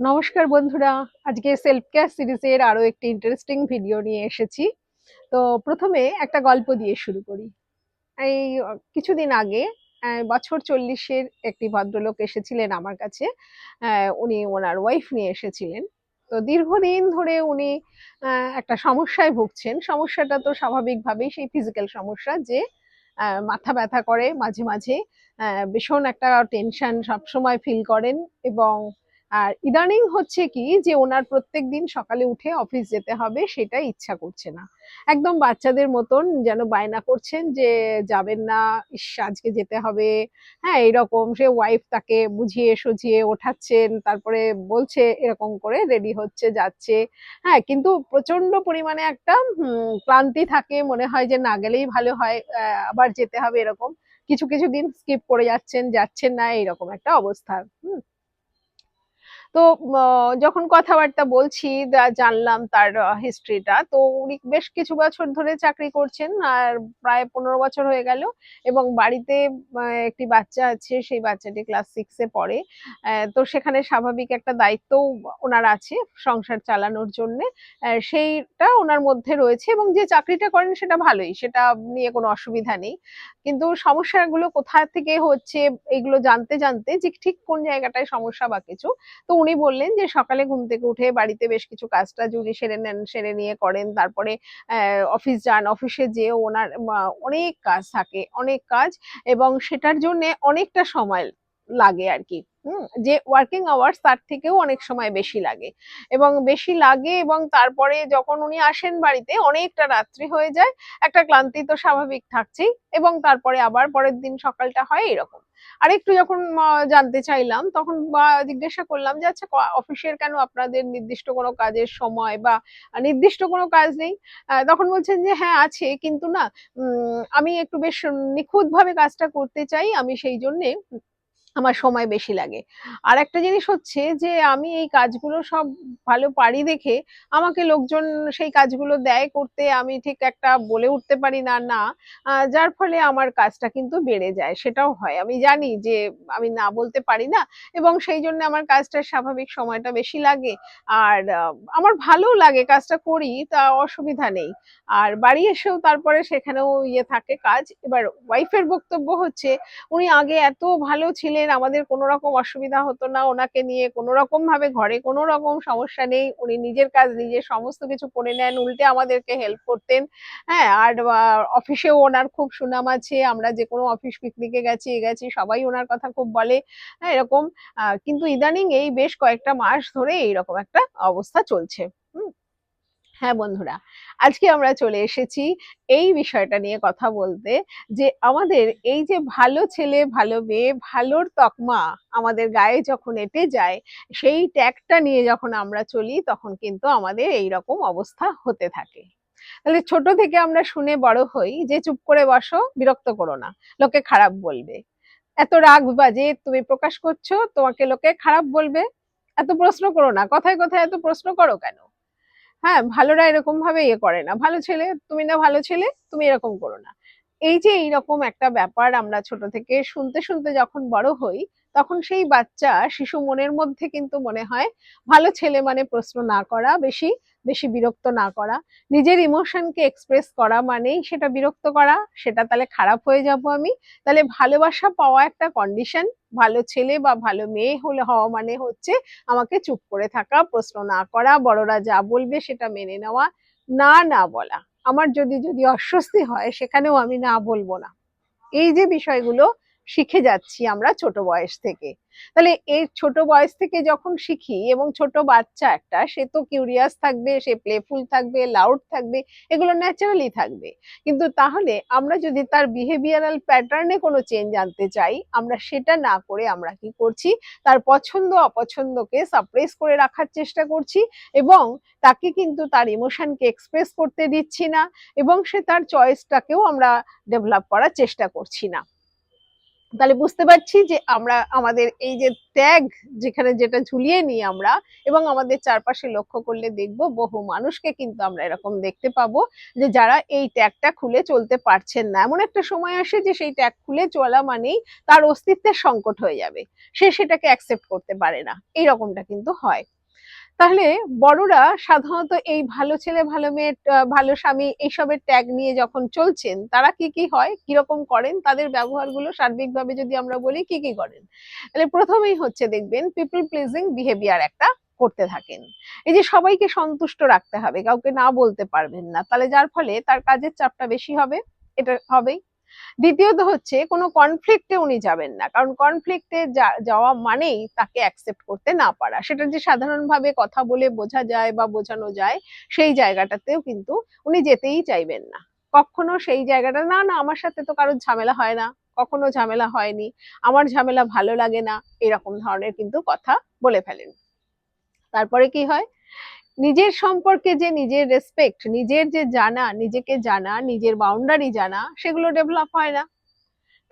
নমস্কার বন্ধুরা, আজকে সেলফ কেয়ার সিরিজের আরও একটি ইন্টারেস্টিং ভিডিও নিয়ে এসেছি। তো প্রথমে একটা গল্প দিয়ে শুরু করি। এই কিছুদিন আগে বছর চল্লিশের একটি ভদ্রলোক এসেছিলেন আমার কাছে। উনি ওনার ওয়াইফ নিয়ে এসেছিলেন। তো দীর্ঘদিন ধরে উনি একটা সমস্যায় ভুগছেন। সমস্যাটা তো স্বাভাবিকভাবেই সেই ফিজিক্যাল সমস্যা যে মাথা ব্যথা করে মাঝে মাঝে। ভীষণ একটা টেনশন সবসময় ফিল করেন এবং আর ইদানিং হচ্ছে কি যে ওনার প্রত্যেক দিন সকালে উঠে অফিস যেতে হবে সেটা ইচ্ছা করছে না। একদম বাচ্চাদের মতন যেন বায়না করছেন যে, যাবেন না, ইস, আজকে যেতে হবে। হ্যাঁ এরকম সে ওয়াইফ তাকে বুঝিয়ে সুঝিয়ে ওঠাচ্ছেন, তারপরে বলছে এরকম করে, রেডি হচ্ছে, যাচ্ছে। হ্যাঁ কিন্তু প্রচণ্ড পরিমাণে একটা ক্লান্তি থাকে, মনে হয় যে না গেলেই ভালো হয় আবার যেতে হবে এরকম। কিছু কিছু দিন স্কিপ করে যাচ্ছেন যাচ্ছেন না এরকম একটা অবস্থা, হুম। তো যখন কথাবার্তা বলছি জানলাম তার হিস্ট্রিটা তো উনি বেশ কিছু বছর ধরে চাকরি করছেন, আর প্রায় পনেরো বছর হয়ে গেল এবং বাড়িতে একটি বাচ্চা আছে, সেই বাচ্চাটি ক্লাস সিক্সে পড়ে। তো সেখানে স্বাভাবিক একটা দায়িত্ব ওনার আছে সংসার চালানোর জন্য। সেইটা ওনার মধ্যে রয়েছে এবং যে চাকরিটা করেন সেটা ভালোই, সেটা নিয়ে কোনো অসুবিধা নেই। কিন্তু সমস্যাগুলো কোথা থেকে হচ্ছে, এগুলো জানতে জানতে যে ঠিক কোন জায়গাটায় সমস্যা বা কিছু, তো উনি বললেন যে সকালে ঘুম থেকে উঠে বাড়িতে বেশ কিছু কাজ টাজ উনি সেরে নেন, সেরে নিয়ে করেন। তারপরে অফিস যান, অফিসে যেয়ে ওনার অনেক কাজ থাকে, অনেক কাজ এবং সেটার জন্য অনেকটা সময় লাগে আর কি যে ওয়ার্কিং আওয়ার্স তার থেকেও অনেক সময় বেশি লাগে এবং বেশি লাগে এবং তারপরে যখন উনি আসেন বাড়িতে, অনেকটা রাত্রি হয়ে যায়, একটা ক্লান্তি তো স্বাভাবিক থাকছেই এবং তারপরে আবার পরের দিন সকালটা হয় এরকম। আরেকটু যখন জানতে চাইলাম, তখন জিজ্ঞাসা করলাম যে আচ্ছা অফিসের কেন আপনাদের নির্দিষ্ট কোনো কাজের সময় বা নির্দিষ্ট কোনো কাজ নেই? তখন বলছেন যে হ্যাঁ আছে, কিন্তু না আমি একটু বেশ নিখুঁত ভাবে কাজটা করতে চাই, আমি সেই জন্যে আমার সময় বেশি লাগে। আর একটা জিনিস হচ্ছে যে, আমি এই কাজগুলো সব ভালো পারি দেখে আমাকে লোকজন সেই কাজগুলো দেয় করতে আমি ঠিক একটা বলে উঠতে পারি না না যার ফলে আমার কাজটা কিন্তু বেড়ে যায়, সেটাও হয়। আমি জানি যে, আমি না বলতে পারি না এবং সেই জন্য আমার কাজটার স্বাভাবিক সময়টা বেশি লাগে আর আমার ভালো লাগে কাজটা করি, তা অসুবিধা নেই। আর বাড়ি এসেও তারপরে সেখানেও ইয়ে থাকে কাজ। এবার ওয়াইফের বক্তব্য হচ্ছে, উনি আগে এত ভালো ছিলেন আমাদের কোনো রকম অসুবিধা হতো না, ওনাকে নিয়ে কোনো রকম ভাবে ঘরে কোনো রকম সমস্যা নেই, উনি নিজের কাজ নিজে সমস্ত কিছু করে নেন, উল্টে আমাদেরকে হেল্প করতেন। হ্যাঁ আর অফিসেও ওনার খুব সুনাম আছে, আমরা যে কোনো অফিস পিকনিকে গেছি, এ গেছি, সবাই ওনার কথা খুব বলে। হ্যাঁ এরকম কিন্তু ইদানিং এই বেশ কয়েকটা মাস ধরে এইরকম একটা অবস্থা চলছে। হ্যাঁ বন্ধুরা, আজকে আমরা চলে এসেছি এই বিষয়টা নিয়ে কথা বলতে যে আমাদের এই যে ভালো ছেলে, ভালো মেয়ে, ভালোর তকমা আমাদের গায়ে যখন এঁটে যায়, সেই ট্যাগটা নিয়ে যখন আমরা চলি তখন কিন্তু আমাদের এই রকম অবস্থা হতে থাকে। তাহলে ছোট থেকে আমরা শুনে বড় হই যে চুপ করে বসো, বিরক্ত করো না, লোকে খারাপ বলবে। এত রাগ বাজে তুমি প্রকাশ করছ, তোমাকে লোকে খারাপ বলবে? এত প্রশ্ন করো না, কথায় কথায় এত প্রশ্ন করো কেন? হ্যাঁ ভালোরা এরকম ভাবে ইয়ে করে না। ভালো ছেলে, তুমি না ভালো ছেলে, তুমি এরকম করো না। এই যে এইরকম একটা ব্যাপার আমরা ছোট থেকে শুনতে শুনতে যখন বড় হই তখন সেই বাচ্চা শিশু মনের মধ্যে কিন্তু মনে হয় ভালো ছেলে মানে প্রশ্ন না করা, বেশি বেশি বিরক্ত না করা। নিজের ইমোশনকে এক্সপ্রেস করা মানেই সেটা বিরক্ত করা, সেটা তাহলে খারাপ হয়ে যাব আমি। তাহলে ভালোবাসা পাওয়া একটা কন্ডিশন ভালো ছেলে বা ভালো মেয়ে হলে হওয়া মানে হচ্ছে আমাকে চুপ করে থাকা, প্রশ্ন না করা, বড়রা যা বলবে সেটা মেনে নেওয়া, না না বলা। আমার যদি যদি অস্বস্তি হয় সেখানেও আমি না বলব না। এই যে বিষয়গুলো শিখে যাচ্ছি আমরা ছোট বয়স থেকে। তাহলে এই ছোট বয়স থেকে যখন শিখি এবং ছোট বাচ্চা একটা, সে তো কিউরিয়াস থাকবে, সে প্লেফুল থাকবে লাউড থাকবে, এগুলো ন্যাচারালি থাকবে। কিন্তু তাহলে আমরা যদি তার বিহেভিয়ারাল প্যাটার্নে কোনো চেঞ্জ আনতে চাই, আমরা সেটা না করে আমরা কি করছি? তার পছন্দ, অপছন্দকে সাপ্রেস করে রাখার চেষ্টা করছি এবং তাকে কিন্তু তার ইমোশনকে এক্সপ্রেস করতে দিচ্ছি না এবং সে তার চয়েসটাকেও আমরা ডেভেলপ করার চেষ্টা করছি না। তাহলে বুঝতে পারছি যে আমরা আমাদের এই যে ট্যাগ যেখানে যেটা ঝুলিয়ে নিই আমরা, এবং আমাদের চারপাশে লক্ষ্য করলে দেখব বহু মানুষকে কিন্তু আমরা এরকম দেখতে পাবো যে যারা এই ট্যাগটা খুলে চলতে পারছেন না। এমন একটা সময় আসে যে সেই ট্যাগ খুলে চলা মানেই তার অস্তিত্বের সংকট হয়ে যাবে। সে সেটাকে অ্যাকসেপ্ট করতে পারে না। এই রকমটা কিন্তু হয়। তাহলে বড়রা সাধারণত এই ভালো ছেলে, ভালো মেয়ে ভালো স্বামী এইসবের ট্যাগ নিয়ে যখন চলছেন, তারা কি কি হয়? কীরকম করেন? তাদের ব্যবহারগুলো সার্বিকভাবে যদি আমরা বলি, কি কি করেন? তাহলে প্রথমেই হচ্ছে দেখবেন পিপল প্লিজিং বিহেভিয়ার একটা করতে থাকেন। এই যে সবাইকে সন্তুষ্ট রাখতে হবে, কাউকে না বলতে পারবেন না, তাহলে যার ফলে তার কাজের চাপটা বেশি হবে, এটা হবেই। দ্বিতীয়ত হচ্ছে, কোনো কনফ্লিক্টে উনি যাবেন না। কারণ কনফ্লিক্টে যাওয়া মানেই তাকে অ্যাকসেপ্ট করতে না পারা। সেটা যে সাধারণভাবে কথা বলে বোঝা যায় বা বোঝানো যায়, সেই জায়গাটাতেও কিন্তু উনি যেতেই চাইবেন না। কখনো সেই জায়গাটা, না না, আমার সাথে তো কারোর ঝামেলা হয় না। কখনো ঝামেলা হয়নি। আমার ঝামেলা ভালো লাগে না। এরকম ধরনের কিন্তু কথা বলে ফেলেন। তারপরে কি হয়? নিজের সম্পর্কে যে নিজের রেসপেক্ট নিজের যে জানা, নিজেকে জানা, নিজের বাউন্ডারি জানা, সেগুলো ডেভেলপ হয় না।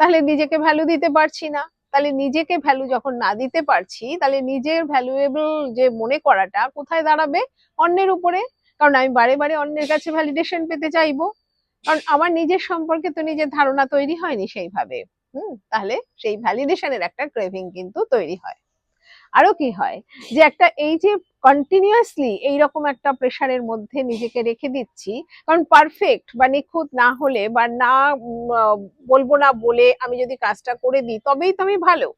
তাহলে নিজেকে ভ্যালু দিতে পারছি না। তাহলে নিজেকে ভ্যালু যখন না দিতে পারছি, তাহলে নিজের ভ্যালুয়েবল যে মনে করাটা কোথায় দাঁড়াবে? অন্যের উপরে। কারণ আমি বারে বারে অন্যের কাছে ভ্যালিডেশন পেতে চাইব। কারণ আমার নিজের সম্পর্কে তো নিজের ধারণা তৈরি হয়নি সেইভাবে। হুম, তাহলে সেই ভ্যালিডেশনের একটা ক্রেভিং কিন্তু তৈরি হয়। আরও কি হয়? যে একটা এই যে কন্টিনিউয়াসলি এইরকম একটা প্রেশারের মধ্যে নিজেকে রেখে দিচ্ছি। কারণ পারফেক্ট বা নিখুঁত না হলে বা না বলব না বলে আমি যদি কাজটা করে দিই, তবেই তো আমি ভালো।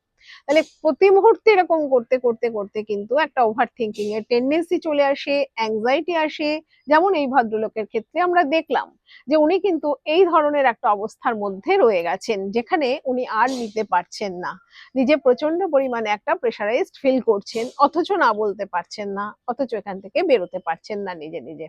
তাহলে প্রতি মুহূর্তে এরকম করতে করতে করতে কিন্তু একটা ওভার থিঙ্কিং এর টেন্ডেন্সি চলে আসে অ্যাংজাইটি আসে। যেমন এই ভদ্রলোকের ক্ষেত্রে আমরা দেখলাম যে উনি কিন্তু এই ধরনের একটা অবস্থার মধ্যে রয়ে গেছেন, যেখানে উনি আর নিতে পারছেন না। নিজে প্রচণ্ড পরিমাণে একটা প্রেশারাইজড ফিল করছেন, অথচ না বলতে পারছেন না, অথচ এখান থেকে বেরোতে পারছেন না নিজে নিজে?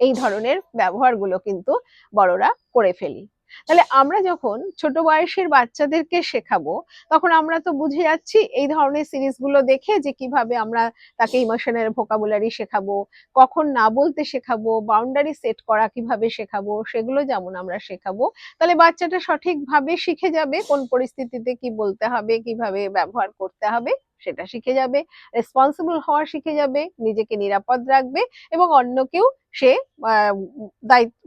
এই ধরনের ব্যবহারগুলো কিন্তু বড়রা করে ফেলি। তাহলে আমরা যখন ছোট বয়সের বাচ্চাদেরকে শেখাবো, তখন আমরা তো বুঝে যাচ্ছি এই ধরনের সিরিজগুলো দেখে যে কীভাবে আমরা তাকে ইমোশনাল ভোকাবুলারি শেখাবো, কখন না বলতে শেখাবো বাউন্ডারি সেট করা কীভাবে শেখাবো, সেগুলো যেমন আমরা শেখাবো, তাহলে বাচ্চাটা সঠিকভাবে শিখে যাবে, কোন পরিস্থিতিতে কি বলতে হবে, কীভাবে ব্যবহার করতে হবে। সেটা শিখে যাবে রেসপন্সিবল হওয়া শিখে যাবে, নিজেকে নিরাপদ রাখবে এবং অন্যকেও সে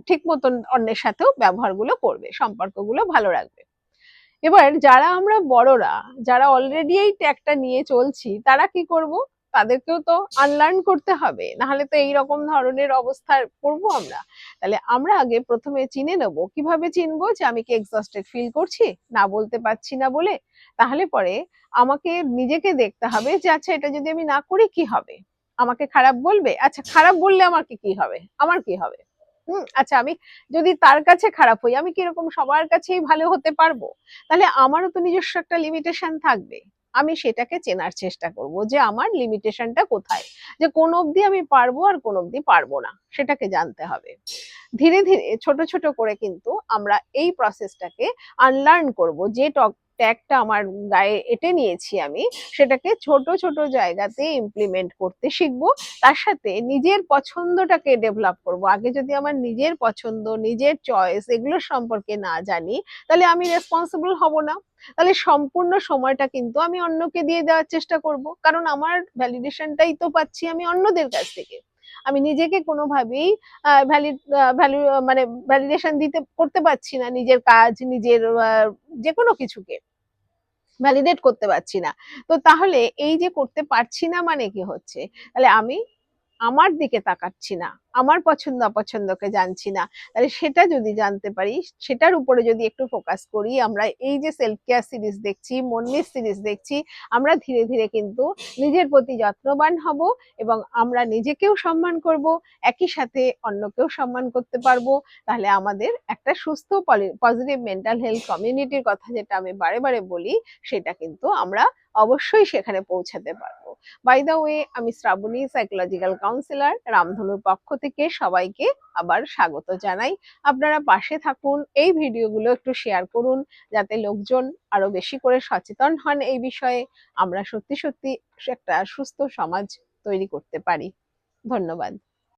ঠিক মতন অন্যের সাথেও ব্যবহারগুলো করবে, সম্পর্কগুলো ভালো রাখবে। এবার যারা আমরা বড়রা, যারা অলরেডি এই ট্যাগটা নিয়ে চলছি, তারা কি করব? তাদেরকেও তো আনলার্ন করতে হবে। নাহলে তো এইরকম ধরনের অবস্থায় পড়ব আমরা। তাহলে আমরা আগে প্রথমে চিনে নেব। কীভাবে চিনবো যে আমি কি এক্সস্টেড ফিল করছি? না বলতে পারছি না বলে। তাহলে পরে আমাকে নিজেকে দেখতে হবে যে আচ্ছা এটা যদি আমি না করি কি হবে? আমাকে খারাপ বলবে? আচ্ছা খারাপ বললে আমার কি কি হবে? আমার কি হবে? হুম আচ্ছা আমি যদি তার কাছে খারাপ হই, আমি কীরকম সবার কাছেই ভালো হতে পারব? তাহলে আমারও তো নিজস্ব একটা লিমিটেশন থাকবে। আমি সেটাকে চেনার চেষ্টা করব যে আমার লিমিটেশনটা কোথায়? যে কোন অবধি আমি পারব আর কোন অবধি পারব না, সেটাকে জানতে হবে। ধীরে ধীরে, ছোট ছোট করে কিন্তু আমরা এই প্রসেসটাকে আনলার্ন করব যে ট্যাগটা আমার গায়ে এঁটে নিয়েছি আমি, সেটাকে ছোট ছোট জায়গাতে ইমপ্লিমেন্ট করতে শিখব। তার সাথে নিজের পছন্দটাকে ডেভেলপ করব। আগে যদি আমার নিজের পছন্দ, নিজের চয়েস এগুলো সম্পর্কে না জানি, তাহলে আমি রেসপন্সিবল হব না। তাহলে সম্পূর্ণ সময়টা কিন্তু আমি অন্যকে দিয়ে দেওয়ার চেষ্টা করব। কারণ আমার ভ্যালিডেশনটাই তো পাচ্ছি আমি অন্যদের কাছ থেকে। আমি নিজেকে কোনোভাবেই ভ্যালিড ভ্যালু মানে ভ্যালিডেশন দিতে, করতে পারছি না নিজের কাজ, নিজের যে কোনো কিছুকে। ভ্যালিডেট করতে পারছি না। তো তাহলে এই যে করতে পারছি না মানে কি হচ্ছে? তাহলে আমি আমার দিকে তাকাচ্ছি না। আমার পছন্দ, অপছন্দকে জানছি না। তাহলে সেটা যদি জানতে পারি, সেটার উপরে যদি একটু ফোকাস করি, আমরা এই যে সেলফ কেয়ার সিরিজ দেখছি মন্নির সিরিজ দেখছি, আমরা ধীরে ধীরে কিন্তু নিজের প্রতি যত্নবান হব এবং আমরা নিজেকেও সম্মান করব, একই সাথে অন্যকেও সম্মান করতে পারব। তাহলে আমাদের একটা সুস্থ পজিটিভ মেন্টাল হেলথ কমিউনিটির কথা যেটা আমি বারে বারে বলি, সেটা কিন্তু আমরা অবশ্যই সেখানে পৌঁছাতে পারব। বাই দা ওয়ে আমি শ্রাবণী সাইকোলজিক্যাল কাউন্সিলর রামধনুর পক্ষ থেকে সবাইকে আবার স্বাগত জানাই। আপনারা পাশে থাকুন, এই ভিডিওগুলো একটু শেয়ার করুন, যাতে লোকজন আরও বেশি করে সচেতন হন এই বিষয়ে। আমরা সত্যি সত্যি একটা সুস্থ সমাজ তৈরি করতে পারি। ধন্যবাদ।